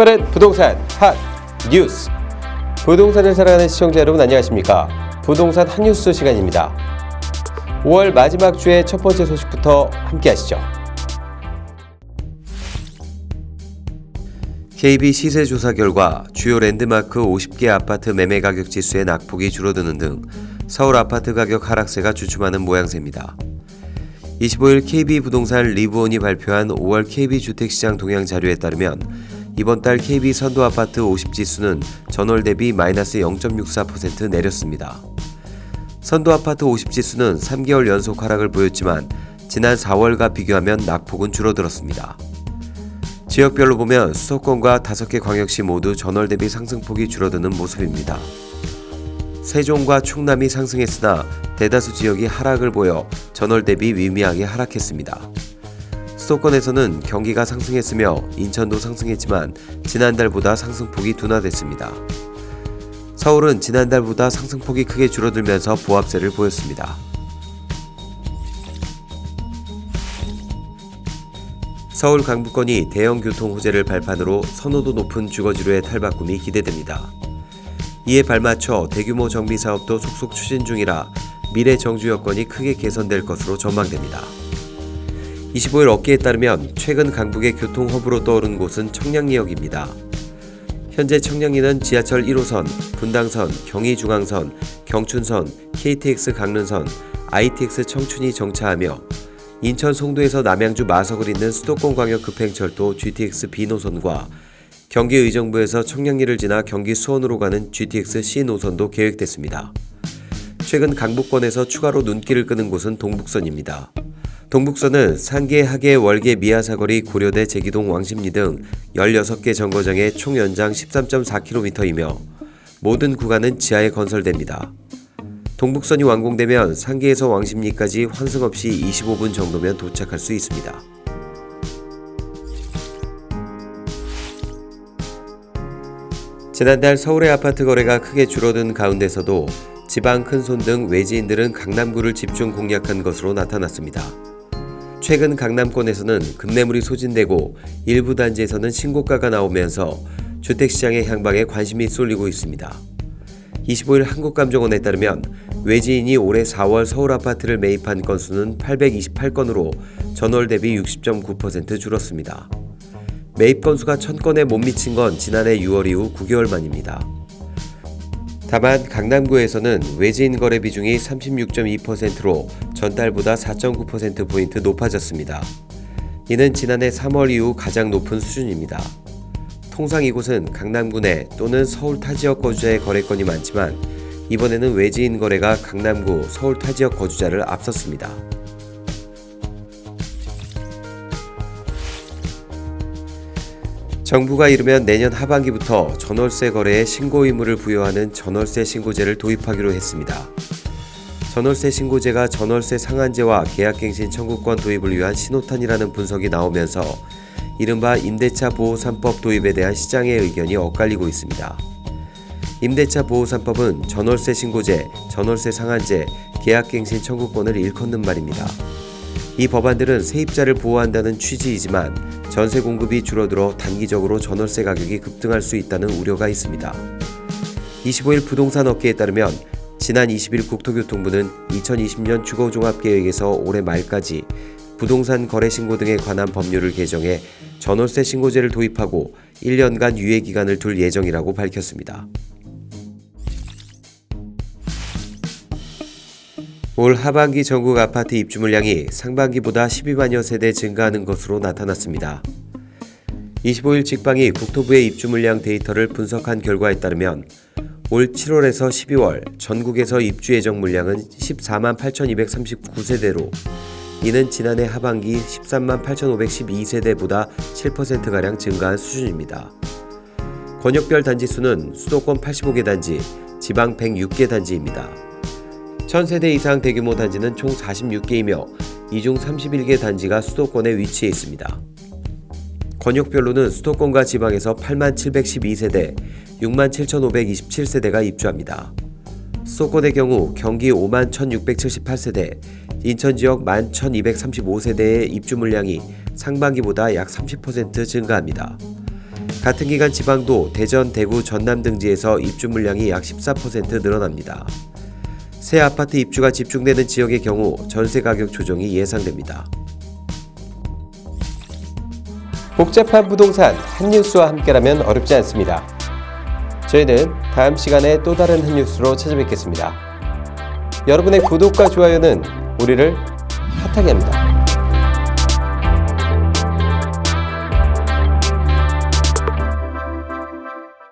빠른 부동산 핫 뉴스. 부동산을 살아가는 시청자 여러분 안녕하십니까? 부동산 핫 뉴스 시간입니다. 5월 마지막 주의 첫 번째 소식부터 함께 하시죠. KB 시세 조사 결과 주요 랜드마크 50개 아파트 매매 가격 지수의 낙폭이 줄어드는 등 서울 아파트 가격 하락세가 주춤하는 모양새입니다. 25일 KB부동산 리브온이 발표한 5월 KB주택시장 동향 자료에 따르면 이번 달 KB 선도 아파트 50지수는 전월 대비 마이너스 0.64% 내렸습니다. 선도 아파트 50지수는 3개월 연속 하락을 보였지만 지난 4월과 비교하면 낙폭은 줄어들었습니다. 지역별로 보면 수도권과 5개 광역시 모두 전월 대비 상승폭이 줄어드는 모습입니다. 세종과 충남이 상승했으나 대다수 지역이 하락을 보여 전월 대비 미미하게 하락했습니다. 수도권에서는 경기가 상승했으며 인천도 상승했지만 지난달보다 상승폭이 둔화됐습니다. 서울은 지난달보다 상승폭이 크게 줄어들면서 보합세를 보였습니다. 서울 강북권이 대형 교통 호재를 발판으로 선호도 높은 주거지로의 탈바꿈이 기대됩니다. 이에 발맞춰 대규모 정비 사업도 속속 추진 중이라 미래 정주 여건이 크게 개선될 것으로 전망됩니다. 25일 업계에 따르면 최근 강북의 교통 허브로 떠오른 곳은 청량리역입니다. 현재 청량리는 지하철 1호선, 분당선, 경의중앙선, 경춘선, KTX 강릉선, ITX 청춘이 정차하며 인천 송도에서 남양주 마석을 잇는 수도권 광역 급행철도 GTX B 노선과 경기 의정부에서 청량리를 지나 경기 수원으로 가는 GTX C 노선도 계획됐습니다. 최근 강북권에서 추가로 눈길을 끄는 곳은 동북선입니다. 동북선은 상계, 하계, 월계, 미아사거리, 고려대, 제기동, 왕십리 등 16개 정거장의 총 연장 13.4km이며 모든 구간은 지하에 건설됩니다. 동북선이 완공되면 상계에서 왕십리까지 환승 없이 25분 정도면 도착할 수 있습니다. 지난달 서울의 아파트 거래가 크게 줄어든 가운데서도 지방 큰손 등 외지인들은 강남구를 집중 공략한 것으로 나타났습니다. 최근 강남권에서는 급매물이 소진되고 일부 단지에서는 신고가가 나오면서 주택시장의 향방에 관심이 쏠리고 있습니다. 25일 한국감정원에 따르면 외지인이 올해 4월 서울 아파트를 매입한 건수는 828건으로 전월 대비 60.9% 줄었습니다. 매입 건수가 1000건에 못 미친 건 지난해 6월 이후 9개월 만입니다. 다만 강남구에서는 외지인 거래 비중이 36.2%로 전달보다 4.9%포인트 높아졌습니다. 이는 지난해 3월 이후 가장 높은 수준입니다. 통상 이곳은 강남구 내 또는 서울 타 지역 거주자의 거래건이 많지만 이번에는 외지인 거래가 강남구, 서울 타 지역 거주자를 앞섰습니다. 정부가 이르면 내년 하반기부터 전월세 거래에 신고 의무를 부여하는 전월세 신고제를 도입하기로 했습니다. 전월세 신고제가 전월세 상한제와 계약갱신 청구권 도입을 위한 신호탄이라는 분석이 나오면서 이른바 임대차 보호 3법 도입에 대한 시장의 의견이 엇갈리고 있습니다. 임대차 보호 3법은 전월세 신고제, 전월세 상한제, 계약갱신 청구권을 일컫는 말입니다. 이 법안들은 세입자를 보호한다는 취지이지만 전세 공급이 줄어들어 단기적으로 전월세 가격이 급등할 수 있다는 우려가 있습니다. 25일 부동산 업계에 따르면 지난 20일 국토교통부는 2020년 주거종합계획에서 올해 말까지 부동산 거래 신고 등에 관한 법률을 개정해 전월세 신고제를 도입하고 1년간 유예 기간을 둘 예정이라고 밝혔습니다. 올 하반기 전국 아파트 입주 물량이 상반기보다 12만여 세대 증가하는 것으로 나타났습니다. 25일 직방이 국토부의 입주 물량 데이터를 분석한 결과에 따르면 올 7월에서 12월 전국에서 입주 예정 물량은 14만 8,239세대로 이는 지난해 하반기 13만 8,512세대보다 7%가량 증가한 수준입니다. 권역별 단지 수는 수도권 85개 단지, 지방 106개 단지입니다. 1000세대 이상 대규모 단지는 총 46개이며 이 중 31개 단지가 수도권에 위치해 있습니다. 권역별로는 수도권과 지방에서 8만 712세대, 6만 7,527세대가 입주합니다. 수도권의 경우 경기 5만 1,678세대, 인천 지역 11,235세대의 입주 물량이 상반기보다 약 30% 증가합니다. 같은 기간 지방도 대전, 대구, 전남 등지에서 입주 물량이 약 14% 늘어납니다. 새 아파트 입주가 집중되는 지역의 경우 전세 가격 조정이 예상됩니다. 복잡한 부동산 한 뉴스와 함께라면 어렵지 않습니다. 저희는 다음 시간에 또 다른 한 뉴스로 찾아뵙겠습니다. 여러분의 구독과 좋아요는 우리를 핫하게 합니다.